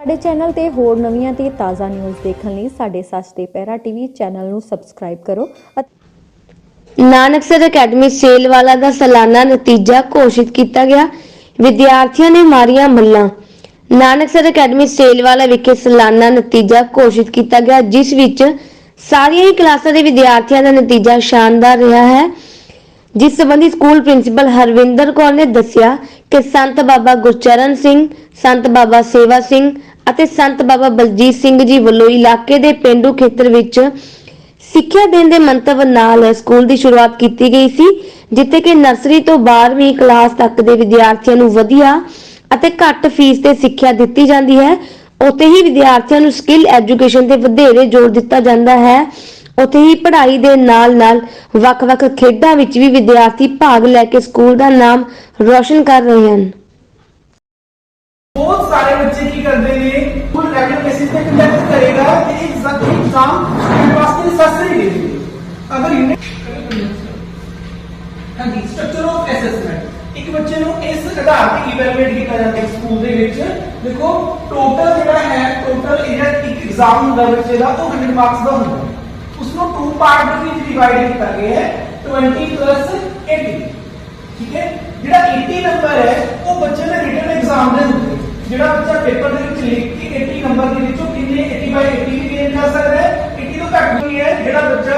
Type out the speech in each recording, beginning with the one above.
ਸਾਡੇ ਚੈਨਲ ਤੇ ਹੋਰ ਨਵੀਆਂ ਤੇ ਤਾਜ਼ਾ ਨਿਊਜ਼ ਦੇਖਣ ਲਈ ਸਾਡੇ ਸੱਚ ਤੇ ਪਹਿਰਾ ਟੀਵੀ ਚੈਨਲ ਨੂੰ ਸਬਸਕ੍ਰਾਈਬ ਕਰੋ ਨਾਨਕਸਰ ਅਕੈਡਮੀ ਸੇਲਵਾਲਾ ਦਾ ਸਾਲਾਨਾ ਨਤੀਜਾ ਘੋਸ਼ਿਤ ਕੀਤਾ ਗਿਆ। ਵਿਦਿਆਰਥੀਆਂ ਨੇ ਮਾਰੀਆਂ ਮੱਲਾਂ। ਨਾਨਕਸਰ ਅਕੈਡਮੀ ਸੇਲਵਾਲਾ ਵਿਖੇ ਸਾਲਾਨਾ ਨਤੀਜਾ ਘੋਸ਼ਿਤ ਕੀਤਾ ਗਿਆ, ਜਿਸ ਵਿੱਚ ਸਾਰੀਆਂ ਹੀ ਕਲਾਸਾਂ ਦੇ ਵਿਦਿਆਰਥੀਆਂ ਦਾ ਨਤੀਜਾ ਸ਼ਾਨਦਾਰ ਰਿਹਾ ਹੈ। ਜਿਸ ਸੰਬੰਧੀ ਸਕੂਲ ਪ੍ਰਿੰਸੀਪਲ ਹਰਵਿੰਦਰ ਕੌਰ ਨੇ ਦੱਸਿਆ ਕਿ ਸੰਤ ਬਾਬਾ ਗੁਰਚਰਨ ਸਿੰਘ, ਸੰਤ ਬਾਬਾ ਸੇਵਾ ਸਿੰਘ ਅਤੇ ਸੰਤ ਬਾਬਾ ਬਲਜੀਤ ਸਿੰਘ ਜੀ ਵੱਲੋਂ ਇਲਾਕੇ ਦੇ ਪਿੰਡੂ ਖੇਤਰ ਵਿੱਚ ਸਿੱਖਿਆ ਦੇਣ ਦੇ ਮੰਤਵ ਨਾਲ ਸਕੂਲ ਦੀ ਸ਼ੁਰੂਆਤ ਕੀਤੀ ਗਈ ਸੀ, ਜਿੱਥੇ ਕਿ ਨਰਸਰੀ ਤੋਂ 12ਵੀਂ ਕਲਾਸ ਤੱਕ ਦੇ ਵਿਦਿਆਰਥੀਆਂ ਨੂੰ ਵਧੀਆ ਅਤੇ ਘੱਟ ਫੀਸ ਤੇ ਸਿੱਖਿਆ ਦਿੱਤੀ ਜਾਂਦੀ ਹੈ। ਉੱਥੇ ਹੀ ਵਿਦਿਆਰਥੀਆਂ ਨੂੰ ਸਕਿੱਲ ਐਜੂਕੇਸ਼ਨ ਤੇ ਵਧੇਰੇ ਜ਼ੋਰ ਦਿੱਤਾ ਜਾਂਦਾ ਹੈ। ਉੱਥੇ ਹੀ ਪੜ੍ਹਾਈ ਦੇ ਨਾਲ-ਨਾਲ ਵੱਖ-ਵੱਖ ਖੇਡਾਂ ਵਿੱਚ ਵੀ ਵਿਦਿਆਰਥੀ ਭਾਗ ਲੈ ਕੇ ਸਕੂਲ ਦਾ ਨਾਮ ਰੌਸ਼ਨ ਕਰ ਰਹੇ ਹਨ। ਬਹੁਤ ਸਾਰੇ ਬੱਚੇ ਕੀ ਕਰਦੇ ਨੇ ਫੁੱਲ ਰੈਗੂਲਰ ਬੇਸਿਸ ਤੇ ਕੰਡਕਟ ਕਰੇਗਾ ਤੇ ਇੱਕ ਜ਼ੱਤ ਐਗਜ਼ਾਮ ਤੁਹਾਡੇ ਵਾਸਤੇ ਸਸਤੇ ਦੇ ਦੇ ਅਗਰ ਯੂਨਿਟ ਹਾਂਜੀ ਸਟਰਕਚਰ ਆਫ ਅਸੈਸਮੈਂਟ ਇੱਕ ਬੱਚੇ ਨੂੰ ਇਸ ਆਧਾਰ ਤੇ ਇਵੈਲੂਏਟ ਕੀਤਾ ਜਾਂਦਾ ਹੈ ਸਕੂਲ ਦੇ ਵਿੱਚ ਦੇਖੋ ਟੋਟਲ ਜਿਹੜਾ ਹੈ ਟੋਟਲ ਜਿਹੜਾ ਇੱਕ ਐਗਜ਼ਾਮ ਹੁੰਦਾ ਬੱਚੇ ਦਾ ਉਹ 100 ਮਾਰਕਸ ਦਾ ਹੁੰਦਾ ਉਸ ਨੂੰ ਟੂ ਪਾਰਟ ਦੇ ਵਿੱਚ ਡਿਵਾਈਡ ਕੀਤਾ ਗਿਆ ਹੈ 20 80 ਠੀਕ ਹੈ ਜਿਹੜਾ 80 ਨੰਬਰ ਹੈ ਉਹ ਬੱਚੇ ਦੇ ਰਿਟਨ ਐਗਜ਼ਾਮ ਦੇ ਹੁੰਦੇ ਜਿਹੜਾ ਬੱਚਾ ਪੇਪਰ ਦੇ ਵਿੱਚ ਲਿਖ ਕੇ 80 ਨੰਬਰ ਦੇ ਵਿੱਚੋਂ ਕਿੰਨੇ 80 ਬਾਈ 80 ਵੀ ਗੇਨ ਕਰ ਸਕਦਾ ਹੈ 80 ਤੋਂ ਘੱਟ ਨਹੀਂ ਹੈ, ਜਿਹੜਾ ਬੱਚਾ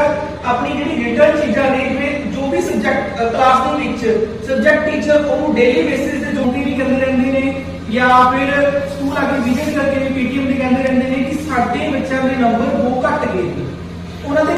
ਆਪਣੀ ਜਿਹੜੀ ਰਿਟਨ ਚੀਜ਼ਾਂ ਨੇ, ਜਿਵੇਂ ਜੋ ਵੀ ਸਬਜੈਕਟ ਕਲਾਸ ਦੇ ਵਿੱਚ ਸਬਜੈਕਟ ਟੀਚਰ ਉਹਨੂੰ ਡੇਲੀ ਬੇਸਿਸ ਤੇ ਜੋਤੀ ਵੀ ਕਰਦੇ ਰਹਿੰਦੇ ਨੇ, ਜਾਂ ਫਿਰ ਸਕੂਲ ਆ ਕੇ ਵਿਜ਼ਿਟ ਕਰਕੇ ਵੀ ਪੀਟੀਐਮ ਦੇ ਕਹਿੰਦੇ ਰਹਿੰਦੇ ਨੇ ਕਿ ਸਾਡੇ ਬੱਚਿਆਂ ਦੇ ਨੰਬਰ ਬਹੁਤ ਘੱਟ ਗਏ। ਨੇ ਉਹਨਾਂ ਦੇ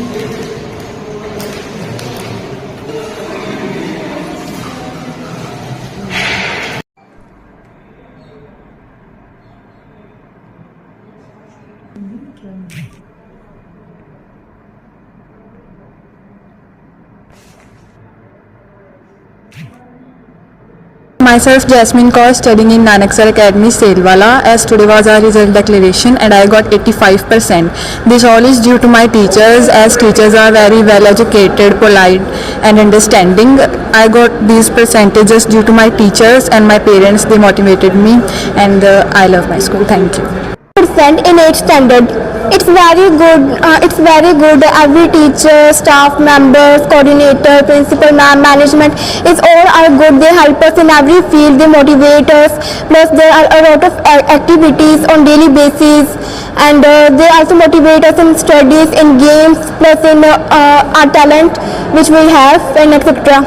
Myself Jasmine Kaur studying in Nanaksar Academy Selwala as today was our result declaration and I got 85%. This all is due to my teachers as teachers are very well educated, polite and understanding. I got these percentages due to my teachers and my parents they motivated me and uh, I love my school. Thank you. Percent in 8th standard. It's very good. Uh, it's very good. Every teacher, staff members, coordinator, principal, ma'am, management is all are good. They help us in every field. They motivate us. Plus there are a lot of activities on daily basis, and uh, they also motivate us in studies, in games, plus in uh, uh, our talent which we have, and etc.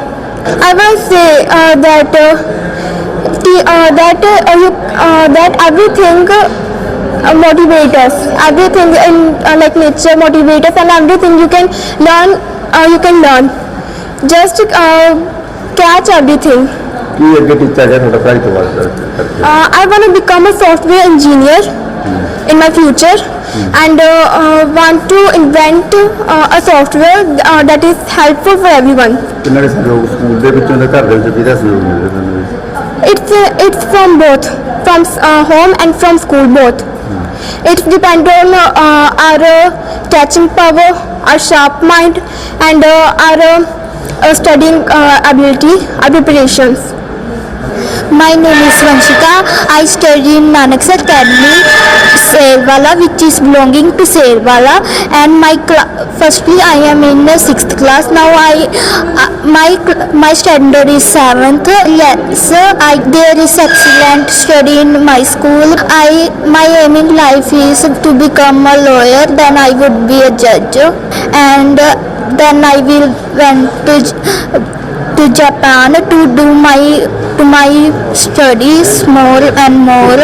I will say uh, that. Uh, the- uh, that uh, uh, that everything uh, motivate us everything in uh, like nature motivate us and everything you can learn uh, you can learn just uh, catch everything ਕੀ ਅੱਗੇ ਟੀਚਾ ਹੈ ਤੁਹਾਡਾ ਪੜ੍ਹਾਈ ਤੋਂ ਬਾਅਦ ਕਰਕੇ uh, I want to become a software engineer in my future and uh, uh, want to invent uh, a software uh, that is helpful for everyone ਕਿੰਨਾ ਦੇ ਸਹਿਯੋਗ ਸਕੂਲ ਦੇ ਵਿੱਚੋਂ ਤੇ ਘਰ ਦੇ ਵਿੱਚੋਂ ਕਿਹਦਾ ਸਹਿਯੋਗ ਮਿਲ ਰਿਹਾ ਤੁਹਾਨੂੰ it's uh, it's from both from uh, home and from school both it depends on uh, our catching power our sharp mind and uh, our uh, studying ability our preparations My name is Vanshika. I study in Nanaksar Academy, Serwala, which is belonging to Serwala. And my firstly, I am in the sixth class. Now I, uh, my my standard is seventh. Yes, I there is excellent study in my school. I my aim in life is to become a lawyer. Then I would be a judge, and uh, then I will went to. J- to Japan to do my to my studies more and more.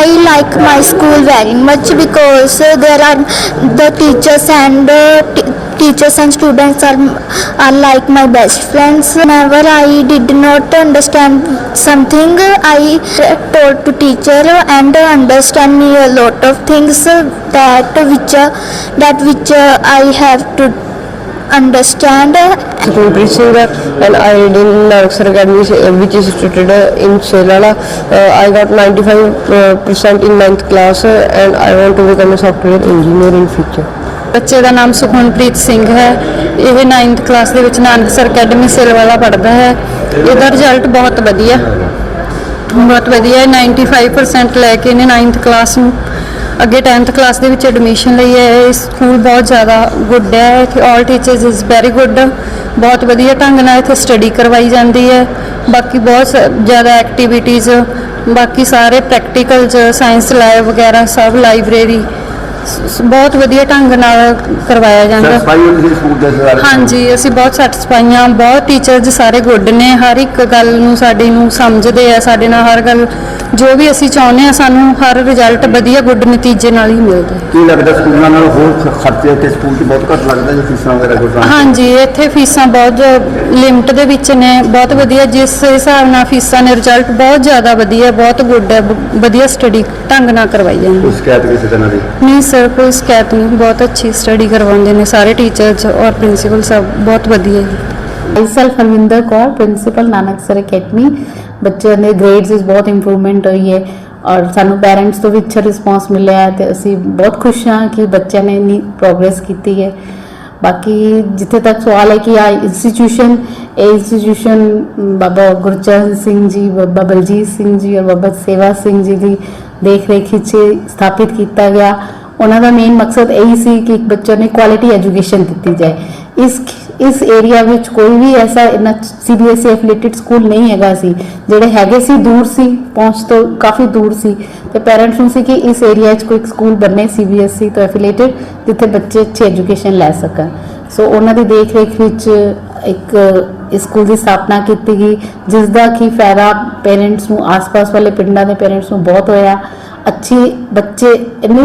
I like my school very much because there are the teachers and uh, teachers and students are, are like my best friends. Whenever I did not understand something, I told to teacher and understand me a lot of things that which that which I have to understand Gurpreet Singh and I read in Narsar Academy uh, which is situated uh, in Selala. Uh, I got 95% uh, percent in 9th class uh, and I want to become a software engineer in future. ਬੱਚੇ ਦਾ ਨਾਮ ਸੁਖਮਨਪ੍ਰੀਤ ਸਿੰਘ ਹੈ ਇਹ 9th class ਦੇ ਵਿੱਚ Nanaksar academy ਸੇਲਵਾਲਾ ਪੜ੍ਹਦਾ ਹੈ ਇਹਦਾ result ਬਹੁਤ ਵਧੀਆ ਬਹੁਤ ਵਧੀਆ ਹੈ 95% ਲੈ ਕੇ ਇਹਨੇ 9th ਕਲਾਸ ਨੂੰ ਅੱਗੇ 10th ਕਲਾਸ ਦੇ ਵਿੱਚ ਐਡਮਿਸ਼ਨ ਲਈ ਹੈ ਇਹ ਸਕੂਲ ਬਹੁਤ ਜ਼ਿਆਦਾ ਗੁੱਡ ਹੈ ਇੱਥੇ all teachers is very good ਬਹੁਤ ਵਧੀਆ ਢੰਗ ਨਾਲ ਇੱਥੇ ਸਟੱਡੀ ਕਰਵਾਈ ਜਾਂਦੀ ਹੈ ਬਾਕੀ ਬਹੁਤ ਜ਼ਿਆਦਾ ਐਕਟੀਵਿਟੀਜ਼ ਬਾਕੀ ਸਾਰੇ ਪ੍ਰੈਕਟੀਕਲਸ ਸਾਇੰਸ ਲੈਬ ਵਗੈਰਾ ਸਭ ਲਾਇਬ੍ਰੇਰੀ ਬਹੁਤ ਵਧੀਆ ਢੰਗ ਨਾਲ ਕਰਵਾਇਆ ਜਾਂਦਾ। ਹਾਂਜੀ ਅਸੀਂ ਬਹੁਤ ਸੈਟੀਸਫਾਈ ਹਾਂ ਬਹੁਤ ਟੀਚਰਸ ਸਾਰੇ ਗੁੱਡ ਨੇ ਹਰ ਇੱਕ ਗੱਲ ਨੂੰ ਸਾਡੀ ਨੂੰ ਸਮਝਦੇ ਆ ਸਾਡੇ ਨਾਲ ਹਰ ਗੱਲ ਜੋ ਵੀ ਅਸੀਂ ਚਾਹੁੰਦੇ ਆ ਸਾਨੂੰ ਹਰ ਰਿਜ਼ਲਟ ਵਧੀਆ ਗੁੱਡ ਨਤੀਜੇ ਨਾਲ ਹੀ ਮਿਲਦਾ ਹੈ। ਕੀ ਲੱਗਦਾ ਸਕੂਲਾਂ ਨਾਲ ਹੋਰ ਖ- ਖਰਚੇ ਤੇ ਸਕੂਲ 'ਚ ਬਹੁਤ ਘੱਟ ਲੱਗਦਾ ਜੇ ਫੀਸਾਂ ਵਗੈਰਾ ਕੋਈ ਤਾਂ ਹਾਂਜੀ ਇੱਥੇ ਫੀਸਾਂ ਬਹੁਤ ਲਿਮਟ ਦੇ ਵਿੱਚ ਨੇ ਬਹੁਤ ਵਧੀਆ ਜਿਸ ਹਿਸਾਬ ਨਾਲ ਫੀਸਾਂ ਨੇ ਰਿਜ਼ਲਟ ਬਹੁਤ ਜ਼ਿਆਦਾ ਵਧੀਆ ਬਹੁਤ ਗੁੱਡ ਹੈ ਬ- ਵਧੀਆ ਸਟੱਡੀ ਢੰਗ ਨਾਲ ਕਰਵਾਈ ਜਾਂਦੀ। ਕੋਈ ਹੈ ਸ਼ਿਕਾਇਤ ਕਿਸੇ ਤਰ੍ਹਾਂ ਦੀ? ਨਹੀਂ ਸਰ ਕੋਈ ਸ਼ਿਕਾਇਤ ਨਹੀਂ ਬਹੁਤ ਅੱਛੀ ਸਟੱਡੀ ਕਰਵਾਉਂਦੇ ਨੇ ਸਾਰੇ ਟੀਚਰਸ ਔਰ ਪ੍ਰਿੰਸੀਪਲ ਸਭ ਬਹੁਤ ਵਧੀਆ ਜੀ। Myself Harvinder Kaur principal Nanak sir academy ਬੱਚਿਆਂ ਦੇ ਗ੍ਰੇਡਸ ਵਿੱਚ ਬਹੁਤ ਇੰਪਰੂਵਮੈਂਟ ਹੋਈ ਹੈ ਔਰ ਸਾਨੂੰ ਪੈਰੈਂਟਸ ਤੋਂ ਵੀ ਅੱਛਾ ਰਿਸਪਾਂਸ ਮਿਲਿਆ ਹੈ ਤੇ ਅਸੀਂ ਬਹੁਤ ਖੁਸ਼ ਹਾਂ ਕਿ ਬੱਚਿਆਂ ਨੇ ਇੰਨੀ ਪ੍ਰੋਗਰੈਸ ਕੀਤੀ ਹੈ। ਬਾਕੀ ਜਿੱਥੇ ਤੱਕ ਸਵਾਲ ਹੈ ਕਿ ਆ ਇੰਸਟੀਟਿਊਸ਼ਨ ਇਹ ਇੰਸਟੀਟਿਊਸ਼ਨ ਬਾਬਾ ਗੁਰਚਰਨ ਸਿੰਘ ਜੀ, ਬਾਬਾ ਬਲਜੀਤ ਸਿੰਘ ਜੀ ਔਰ ਬਾਬਾ ਸੇਵਾ ਸਿੰਘ ਜੀ ਦੀ ਦੇਖ ਰੇਖ ਵਿੱਚ ਸਥਾਪਿਤ ਕੀਤਾ ਗਿਆ। ਉਹਨਾਂ ਦਾ ਮੇਨ ਮਕਸਦ ਇਹੀ ਸੀ ਕਿ ਇੱਕ ਬੱਚਿਆਂ ਨੂੰ ਕੁਆਲਿਟੀ ਐਜੂਕੇਸ਼ਨ ਦਿੱਤੀ ਜਾਏ। ਇਸ ਇਸ ਏਰੀਆ ਵਿੱਚ ਕੋਈ ਵੀ ਐਸਾ ਇਨਾ ਸੀਬੀਐਸਈ ਐਫੀਲੀਏਟਡ ਸਕੂਲ ਨਹੀਂ ਹੈਗਾ ਸੀ, ਜਿਹੜੇ ਹੈਗੇ ਸੀ ਦੂਰ ਸੀ, ਪਹੁੰਚ ਤੋਂ ਕਾਫੀ ਦੂਰ ਸੀ। ਤੇ ਪੈਰੈਂਟਸ ਨੂੰ ਸੀ ਕਿ ਇਸ ਏਰੀਆ 'ਚ ਕੋਈ ਸਕੂਲ ਬਣੇ ਸੀਬੀਐਸਈ ਤੋਂ ਐਫੀਲੀਏਟਡ ਜਿੱਥੇ ਬੱਚੇ ਅੱਛੀ ਐਜੂਕੇਸ਼ਨ ਲੈ ਸਕਣ। ਸੋ ਉਹਨਾਂ ਦੀ ਦੇਖ ਰੇਖ ਵਿੱਚ ਇੱਕ ਇਸ ਸਕੂਲ ਦੀ ਸਥਾਪਨਾ ਕੀਤੀ ਗਈ ਜਿਸ ਦਾ ਕੀ ਫਾਇਦਾ ਪੇਰੈਂਟਸ ਨੂੰ, ਆਸ-ਪਾਸ ਵਾਲੇ ਪਿੰਡਾਂ ਦੇ ਪੇਰੈਂਟਸ ਨੂੰ ਬਹੁਤ ਹੋਇਆ। ਅੱਛੀ ਬੱਚੇ ਇੰਨੀ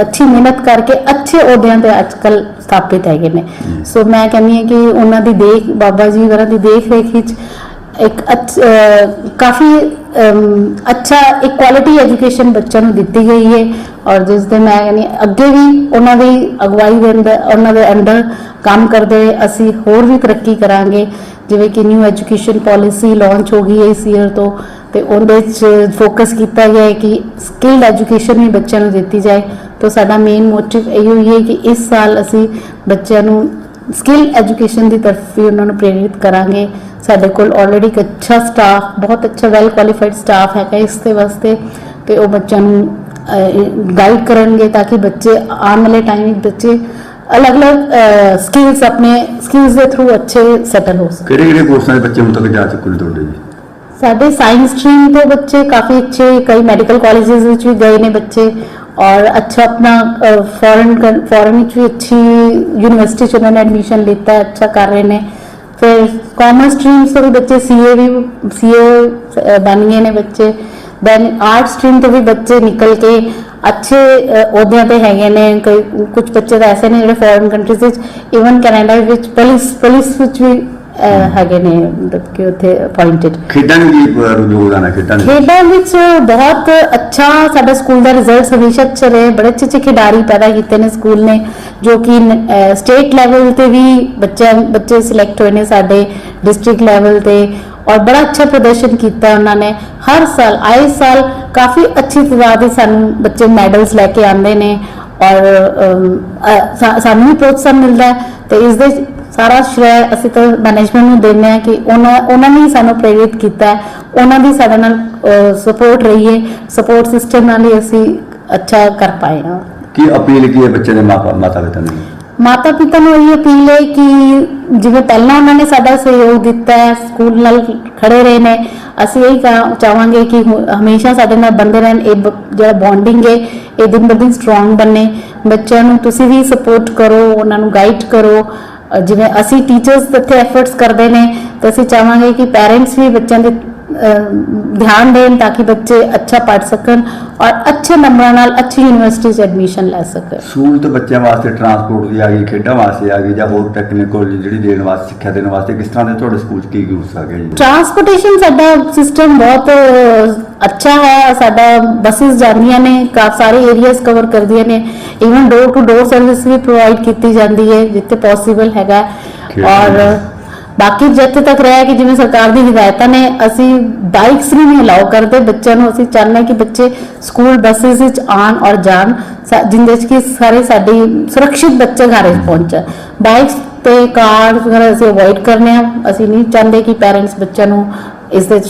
ਅੱਛੀ ਮਿਹਨਤ ਕਰਕੇ ਅੱਛੇ ਅਹੁਦਿਆਂ ਤੇ ਅੱਜਕੱਲ ਸਥਾਪਿਤ ਹੈਗੇ ਨੇ। ਸੋ ਮੈਂ ਕਹਿੰਦੀ ਹਾਂ ਕਿ ਉਹਨਾਂ ਦੀ ਦੇਖ ਬਾਬਾ ਜੀ ਵਰਾਂ ਦੀ ਦੇਖ ਰੇਖ ਵਿੱਚ ਇੱਕ ਕਾਫੀ ਅੱਛਾ ਇੱਕ ਕੁਆਲਿਟੀ ਐਜੂਕੇਸ਼ਨ ਬੱਚਿਆਂ ਨੂੰ ਦਿੱਤੀ ਗਈ ਹੈ ਔਰ ਜਿਸ ਦੇ ਮੈਂ ਹਾਂ, ਅੱਗੇ ਵੀ ਉਹਨਾਂ ਦੀ ਅਗਵਾਈ ਦੇ ਅੰਦਰ ਉਹਨਾਂ ਦੇ ਅੰਡਰ ਕੰਮ ਕਰਦੇ ਅਸੀਂ ਹੋਰ ਵੀ ਤਰੱਕੀ ਕਰਾਂਗੇ। ਜਿਵੇਂ ਕਿ ਨਿਊ ਐਜੂਕੇਸ਼ਨ ਪਾਲਿਸੀ ਲਾਂਚ ਹੋ ਗਈ ਹੈ ਇਸ ਈਅਰ ਤੋਂ, ਤੇ ਉਹਦੇ ਵਿੱਚ ਫੋਕਸ ਕੀਤਾ ਗਿਆ ਹੈ ਕਿ ਸਕਿਲਡ ਐਜੂਕੇਸ਼ਨ ਵੀ ਬੱਚਿਆਂ ਨੂੰ ਦਿੱਤੀ ਜਾਏ। ਤਾਂ ਸਾਡਾ ਮੇਨ ਮੋਟਿਵ ਇਹੋ ਹੀ ਹੈ ਕਿ ਇਸ ਸਾਲ ਅਸੀਂ ਬੱਚਿਆਂ ਨੂੰ ਸਕਿੱਲ ਐਜੂਕੇਸ਼ਨ ਦੀ ਤਰਫ ਵੀ ਉਹਨਾਂ ਨੂੰ ਪ੍ਰੇਰਿਤ ਕਰਾਂਗੇ। ਸਾਡੇ ਕੋਲ ਆਲਰੇਡੀ ਇੱਕ ਅੱਛਾ ਸਟਾਫ ਬਹੁਤ ਅੱਛਾ ਵੈਲ ਕੁਆਲੀਫਾਈਡ ਸਟਾਫ ਹੈਗਾ ਇਸ ਦੇ ਵਾਸਤੇ, ਤੇ ਉਹ ਬੱਚਿਆਂ ਨੂੰ ਗਾਈਡ ਕਰਨਗੇ ਤਾਂ ਕਿ ਬੱਚੇ ਆਉਣ ਵਾਲੇ ਟਾਈਮ ਵਿੱਚ ਬੱਚੇ ਅਲੱਗ-ਅਲੱਗ ਸਕਿਲਸ ਆਪਣੇ ਸਕਿਲਸ ਦੇ ਥਰੂ ਅੱਛੇ ਸੈਟਲ ਹੋ ਸਕਣ। ਕਿਹੜੇ ਕਿਹੜੇ ਕੋਰਸਾਂ ਦੇ ਬੱਚੇ ਹੁਣ ਤੱਕ ਜਾ ਚੁੱਕੇ ਨੇ ਤੁਹਾਡੇ ਜੀ ਸਾਡੇ ਸਾਇੰਸ ਸਟਰੀਮ ਤੋਂ ਬੱਚੇ ਕਾਫੀ ਅੱਛੇ ਕਈ ਮੈਡੀਕਲ ਕਾਲਜਸ ਵਿੱਚ ਵੀ ਗਏ ਨੇ ਬੱਚੇ ਔਰ ਅੱਛਾ ਆਪਣਾ ਫੋਰਨ ਫੋਰਨ ਵਿੱਚ ਵੀ ਅੱਛੀ ਯੂਨੀਵਰਸਿਟੀ ਚ ਉਹਨਾਂ ਨੇ ਐਡਮਿਸ਼ਨ ਲਿੱਤਾ ਅੱਛਾ ਕਰ ਰਹੇ ਨੇ। ਫਿਰ ਕਾਮਰਸ ਸਟਰੀਮ ਤੋਂ ਵੀ ਬੱਚੇ ਸੀਏ ਵੀ ਸੀਏ ਬਣ ਗਏ ਨੇ ਬੱਚੇ। ਦੈਨ ਆਰਟ ਸਟਰੀਮ ਤੋਂ ਵੀ ਬੱਚੇ ਨਿਕਲ ਕੇ ਅੱਛੇ ਅਹ, ਅਹੁਦਿਆਂ ਤੇ ਹੈਗੇ ਨੇ ਕਈ ਕੁਝ ਬੱਚੇ ਤਾਂ ਐਸੇ ਨੇ ਜਿਹੜੇ ਫੋਰਨ ਕੰਟਰੀਜ਼ ਵਿੱਚ ਇਵਨ ਕੈਨੇਡਾ ਵਿੱਚ ਪੁਲਿਸ ਪੁਲਿਸ ਵਿੱਚ ਵੀ ਹੈਗੇ ਨੇ ਮਤਲਬ ਕਿ ਉੱਥੇ ਅਪਾਇੰਟਡ ਖੇਡਾਂ ਨੂੰ ਅਹ, ਯੋਗਦਾਨ ਹੈ ਖੇਡਾਂ ਦੇ ਖੇਡਾਂ ਵਿੱਚ ਬਹੁਤ ਅੱਛਾ ਸਾਡਾ ਸਕੂਲ ਦਾ ਰਿਜ਼ਲਟ ਹਮੇਸ਼ਾ ਅੱਛਾ ਰਹੇ ਬੜੇ ਅੱਛੇ ਅੱਛੇ ਖਿਡਾਰੀ ਪੈਦਾ ਕੀਤੇ ਨੇ ਸਕੂਲ ਨੇ ਜੋ ਕਿ ਸਟੇਟ ਲੈਵਲ ਤੇ ਵੀ ਬੱਚਿਆਂ ਬੱਚੇ ਸਿਲੈਕਟ ਹੋਏ ਨੇ ਸਾਡੇ ਡਿਸਟ੍ਰਿਕਟ ਲੈਵਲ ਤੇ। ਔਰ ਬੜਾ ਅੱਛਾ ਪ੍ਰਦਰਸ਼ਨ ਕੀਤਾ ਉਹਨਾਂ ਨੇ। ਹਰ ਸਾਲ, ਆਏ ਸਾਲ ਕਾਫੀ ਅੱਛੀ ਤਦਾਦ ਦੇ ਸਾਨੂੰ ਬੱਚੇ ਮੈਡਲਸ ਲੈ ਕੇ ਆਉਂਦੇ ਨੇ ਔਰ ਸਾਨੂੰ ਵੀ ਪ੍ਰੋਤਸਾਹਨ ਮਿਲਦਾ ਹੈ ਤੇ ਇਸ ਦੇ ਸਾਰਾ ਸ਼੍ਰੈ ਅਸੀਂ ਤਾਂ ਮੈਨੇਜਮੈਂਟ ਨੂੰ ਦਿੰਦੇ ਹਾਂ ਕਿ ਉਹਨਾਂ ਉਹਨਾਂ ਨੇ ਸਾਨੂੰ ਪ੍ਰੇਰਿਤ ਕੀਤਾ ਉਹਨਾਂ ਦੀ ਸਾਡੇ ਨਾਲ ਸਪੋਰਟ ਰਹੀ ਹੈ। ਸਪੋਰਟ ਸਿਸਟਮ ਨਾਲ ਹੀ ਅਸੀਂ ਅੱਛਾ ਕਰ ਪਾਏ ਹਾਂ। ਕੀ ਅਪੀਲ ਕੀ ਹੈ ਬੱਚੇ ਦੇ ਮਾਪੇ ਮਾਤਾ ਪਿਤਾ ਨੂੰ ਮਾਤਾ ਪਿਤਾ ਨੂੰ ਇਹ ਅਪੀਲ ਹੈ ਕਿ ਜਿਵੇਂ ਪਹਿਲਾਂ ਉਹਨਾਂ ਨੇ ਸਾਡਾ ਸਹਿਯੋਗ ਦਿੱਤਾ ਹੈ, ਸਕੂਲ ਨਾਲ ਖੜੇ ਰਹੇ ਨੇ, ਅਸੀਂ ਇਹ ਚਾਹਾਂਗੇ ਕਿ ਹਮੇਸ਼ਾ ਸਾਡੇ ਨਾਲ ਬੰਦੇ ਰਹਿਣ, ਇਹ ਬ- ਜਿਹੜਾ ਬੌਂਡਿੰਗ ਹੈ, ਇਹ ਦਿਨ ਬ, ਦਿਨ ਸਟਰੋਂਗ ਬਣੇ। ਬੱਚਿਆਂ ਨੂੰ ਤੁਸੀਂ ਵੀ ਸਪੋਰਟ ਕਰੋ, ਉਹਨਾਂ ਨੂੰ ਗਾਈਡ ਕਰੋ। ਜਿਵੇਂ ਅਸੀਂ ਟੀਚਰਸ ਇੱਥੇ ਐਫਰਟਸ ਕਰਦੇ ਨੇ, ਤਾਂ ਅਸੀਂ ਚਾਹਾਂਗੇ ਕਿ ਪੈਰੈਂਟਸ ਵੀ ਬੱਚਿਆਂ ਦੇ ਧਿਆਨ ਦੇਣ ਤਾਂ ਕਿ ਬੱਚੇ ਅੱਛਾ ਪੜ੍ਹ ਸਕਣ ਔਰ ਅੱਛੇ ਨੰਬਰਾਂ ਨਾਲ ਅੱਛੀ ਯੂਨੀਵਰਸਿਟੀ 'ਚ ਐਡਮਿਸ਼ਨ ਲੈ ਸਕਣ। ਸਕੂਲ ਤੇ ਬੱਚਿਆਂ ਵਾਸਤੇ ਟਰਾਂਸਪੋਰਟ ਦੀ ਆ ਗਈ ਖੇਡਾਂ ਵਾਸਤੇ ਆ ਗਈ ਜਾਂ ਹੋਰ ਟੈਕਨੀਕਲ ਜਿਹੜੀ ਦੇਣ ਵਾਸਤੇ ਸਿੱਖਿਆ ਦੇਣ ਵਾਸਤੇ ਕਿਸ ਤਰ੍ਹਾਂ ਦੇ ਤੁਹਾਡੇ ਸਕੂਲ 'ਚ ਕੀ ਯੂਸ ਆ ਗਏ ਜੀ? ਟਰਾਂਸਪੋਰਟੇਸ਼ਨ ਸਾਡਾ ਸਿਸਟਮ ਬਹੁਤ ਅੱਛਾ ਹੈ ਸਾਡਾ ਬੱਸਿਸ ਜਾਂਦੀਆਂ ਨੇ ਕਾਫੀ ਸਾਰੇ ਏਰੀਆਜ਼ ਕਵਰ ਕਰਦੀਆਂ ਨੇ। Even door to door service we provide ਕੀਤੀ ਜਾਂਦੀ ਹੈ ਜਿੱਥੇ ਪੋਸੀਬਲ ਹੈਗਾ। ਔਰ। ਬਾਕੀ ਜਿੱਥੇ ਤੱਕ ਰਹਿ ਕਿ ਜਿਵੇਂ ਸਰਕਾਰ ਦੀ ਹਦਾਇਤਾਂ ਨੇ ਅਸੀਂ ਬਾਈਕਸ ਨਹੀਂ ਅਲਾਉ ਕਰਦੇ। ਬੱਚਿਆਂ ਨੂੰ ਅਸੀਂ ਚਾਹੁੰਦੇ ਕਿ ਬੱਚੇ ਸਕੂਲ ਬੱਸਿਸ ਵਿੱਚ ਆਣ ਔਰ ਜਾਣ ਸਾ- ਜਿੰਦੇ ਚ ਕਿ ਸਾਰੇ ਸਾਡੀ ਸੁਰੱਖਿਅਤ ਬੱਚੇ ਘਰ ਪਹੁੰਚਣ। ਬਾਈਕਸ ਤੇ ਕਾਰ ਵਗੈਰਾ ਅਸੀਂ ਅਵੋਇਡ ਕਰਨੇ ਆ ਅਸੀਂ ਨਹੀਂ ਚਾਹੁੰਦੇ ਕਿ ਪੈਰੈਂਟਸ ਬੱਚਿਆਂ ਨੂੰ ਇਸ ਦੇ 'ਚ,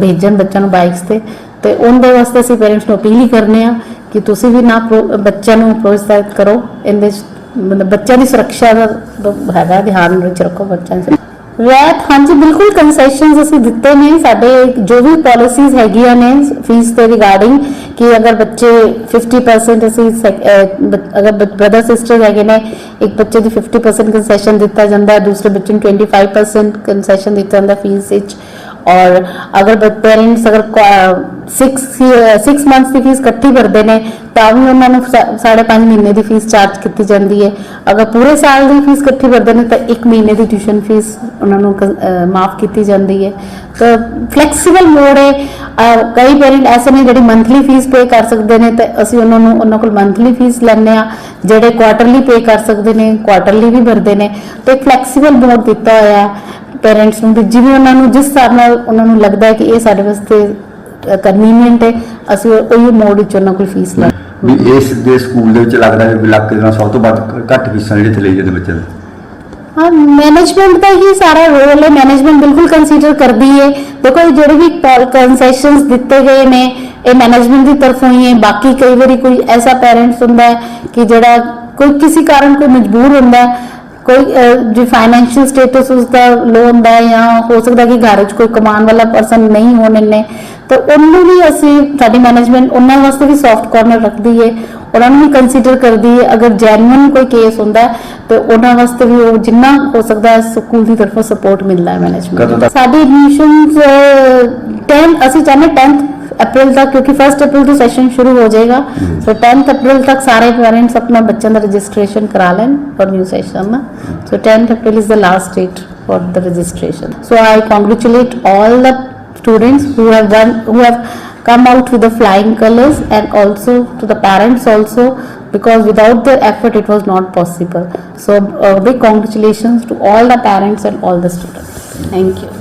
ਭੇਜਣ ਬੱਚਿਆਂ ਨੂੰ ਬਾਈਕਸ ਤੇ। ਤੇ ਉਹਦੇ ਵਾਸਤੇ ਅਸੀਂ ਪੇਰੈਂਟਸ ਨੂੰ ਅਪੀਲ ਹੀ ਕਰਨੇ ਆ ਕਿ ਤੁਸੀਂ ਵੀ ਨਾ ਪ੍ਰੋ- ਬੱਚਿਆਂ ਨੂੰ ਪ੍ਰੋਤਸਾਹਿਤ ਕਰੋ। ਇਹਦੇ ਮਤਲਬ ਬੱਚਿਆਂ ਦੀ ਸੁਰੱਖਿਆ ਦਾ ਹੈਗਾ ਧਿਆਨ ਵਿੱਚ ਰੱਖੋ ਬੱਚਿਆਂ ਦੀ ਰੈਤ ਹਾਂਜੀ ਬਿਲਕੁਲ ਕਨਸੈਸ਼ਨਸ ਅਸੀਂ ਦਿੱਤੇ ਨੇ। ਸਾਡੇ ਜੋ ਵੀ ਪਾਲਿਸੀਜ਼ ਹੈਗੀਆਂ ਨੇ ਫੀਸ ਦੇ ਰਿਗਾਰਡਿੰਗ ਕਿ ਅਗਰ ਬੱਚੇ 50% ਅਸੀਂ ਸੈਕ- ਅਹ, ਬ- ਅਗਰ ਬ੍ਰਦਰ ਸਿਸਟਰ ਹੈਗੇ ਨੇ ਇੱਕ ਬੱਚੇ ਦੀ 50% ਕਨਸੈਸ਼ਨ ਦਿੱਤਾ ਜਾਂਦਾ ਹੈ ਦੂਸਰੇ ਬੱਚੇ ਨੂੰ 25% ਕਨਸੈਸ਼ਨ ਦਿੱਤਾ ਜਾਂਦਾ ਫੀਸ ਵਿੱਚ। ਔਰ ਅਗਰ ਪੇਰੈਂਟਸ ਅਗਰ 6 6 ਮੰਥਸ ਦੀ ਫੀਸ ਇਕੱਠੀ ਭਰਦੇ ਨੇ, ਤਾਂ ਵੀ ਉਹਨਾਂ ਨੂੰ 5.5 ਮਹੀਨੇ ਦੀ ਫੀਸ ਚਾਰਜ ਕੀਤੀ ਜਾਂਦੀ ਹੈ। ਅਗਰ ਪੂਰੇ ਸਾਲ ਦੀ ਫੀਸ ਇਕੱਠੀ ਭਰਦੇ ਨੇ, ਤਾਂ 1 ਮਹੀਨੇ ਦੀ ਟਿਊਸ਼ਨ ਫੀਸ ਉਹਨਾਂ ਨੂੰ ਮਾਫ ਕੀਤੀ ਜਾਂਦੀ ਹੈ। ਤਾਂ ਫਲੈਕਸੀਬਲ ਮੋਡ ਹੈ। ਕਈ ਪੇਰੈਂਟ ਐਸੇ ਨੇ ਜਿਹੜੇ ਮੰਥਲੀ ਫੀਸ ਪੇ ਕਰ ਸਕਦੇ ਨੇ, ਤੇ ਅਸੀਂ ਉਹਨਾਂ ਨੂੰ, ਉਹਨਾਂ ਕੋਲ ਮੰਥਲੀ ਫੀਸ ਲੈਂਦੇ ਆ ਜਿਹੜੇ ਕੁਆਟਰਲੀ ਪੇ ਕਰ ਸਕਦੇ ਨੇ ਕੁਆਟਰਲੀ ਵੀ ਭਰਦੇ ਨੇ। ਤੇ ਫਲੈਕਸੀਬਲ ਮੋਡ ਦਿੱਤਾ ਹੋਇਆ। ਪੇਰੈਂਟਸ ਨੂੰ ਵੀ ਜਿਵੇਂ ਉਹਨਾਂ ਨੂੰ ਜਿਸ ਹਿਸਾਬ ਨਾਲ ਉਹਨਾਂ ਨੂੰ ਲੱਗਦਾ ਹੈ ਕਿ ਇਹ ਸਾਡੇ ਵਾਸਤੇ ਕਨਵੀਨੀਅੰਟ ਹੈ ਅਸੀਂ ਉਹੀ ਮੋਡ ਵਿੱਚ ਉਹਨਾਂ ਕੋਲ ਫੀਸ ਲੈ ਵੀ ਇਸ ਦੇ ਸਕੂਲ ਦੇ ਵਿੱਚ ਲੱਗਦਾ ਹੈ ਵੀ ਇਲਾਕੇ ਦੇ ਨਾਲ ਸਭ ਤੋਂ ਵੱਧ ਘੱਟ ਫੀਸਾਂ ਜਿਹੜੇ ਇੱਥੇ ਲਈ ਜਾਂਦੇ ਬੱਚਿਆਂ ਦੇ। ਹਾਂ ਮੈਨੇਜਮੈਂਟ ਦਾ ਹੀ ਸਾਰਾ ਰੋਲ ਹੈ ਮੈਨੇਜਮੈਂਟ ਬਿਲਕੁਲ ਕੰਸੀਡਰ ਕਰਦੀ ਹੈ। ਦੇਖੋ ਜਿਹੜੇ ਵੀ ਕਨਸੈਸ਼ਨਸ ਦਿੱਤੇ ਗਏ ਨੇ ਇਹ ਮੈਨੇਜਮੈਂਟ ਦੀ ਤਰਫੋਂ ਹੀ ਹੈ। ਬਾਕੀ ਕਈ ਵਾਰੀ ਕੋਈ ਐਸਾ ਪੈਰੈਂਟਸ ਹੁੰਦਾ ਹੈ ਕਿ ਜਿਹੜਾ ਕੋਈ ਕਿਸੇ ਕਾਰਨ ਕੋਈ ਮਜਬੂਰ ਹੁੰਦਾ ਹੈ। ਕੋਈ ਜੋ ਫਾਈਨੈਂਸ਼ੀਅਲ ਸਟੇਟਸ ਉਸਦਾ ਲੋ ਹੁੰਦਾ ਹੈ ਜਾਂ ਹੋ ਸਕਦਾ ਕਿ ਘਰ ਵਿੱਚ ਕੋਈ ਕਮਾਉਣ ਵਾਲਾ ਪਰਸਨ ਨਹੀਂ ਹੋਣ ਇੰਨੇ ਤਾਂ ਉਹਨੂੰ ਵੀ ਅਸੀਂ ਸਾਡੀ ਮੈਨੇਜਮੈਂਟ ਉਹਨਾਂ ਵਾਸਤੇ ਵੀ ਸੌਫਟ ਕਾਰਨਰ ਰੱਖਦੀ ਹੈ ਉਹਨਾਂ ਨੂੰ ਵੀ ਕੰਸੀਡਰ ਕਰਦੀ ਹੈ ਅਗਰ ਜੈਨੂਇਨ ਕੋਈ ਕੇਸ ਹੁੰਦਾ ਤੇ ਉਹਨਾਂ ਵਾਸਤੇ ਵੀ ਉਹ ਜਿੰਨਾ ਹੋ ਸਕਦਾ ਹੈ ਸਕੂਲ ਦੀ ਤਰਫੋਂ ਸਪੋਰਟ ਮਿਲਦਾ ਹੈ ਮੈਨੇਜਮੈਂਟ? ਸਾਡੀ ਐਡਮਿਸ਼ਨਸ 10 ਅਸੀਂ ਚਾਹੁੰਦੇ 10th April, तक क्योंकि फर्स्ट अप्रैल तो सेशन शुरू हो जाएगा। सो टेंथ अप्रैल तक parents पेरेंट्स अपना बच्चन रजिस्ट्रेशन for लें for So 10th April is the last date for the registration. So i congratulate all the students who have done who have come out to the flying colors and also to the parents also because without their effort it was not possible. So uh, big congratulations to all the parents and all the students. Thank you.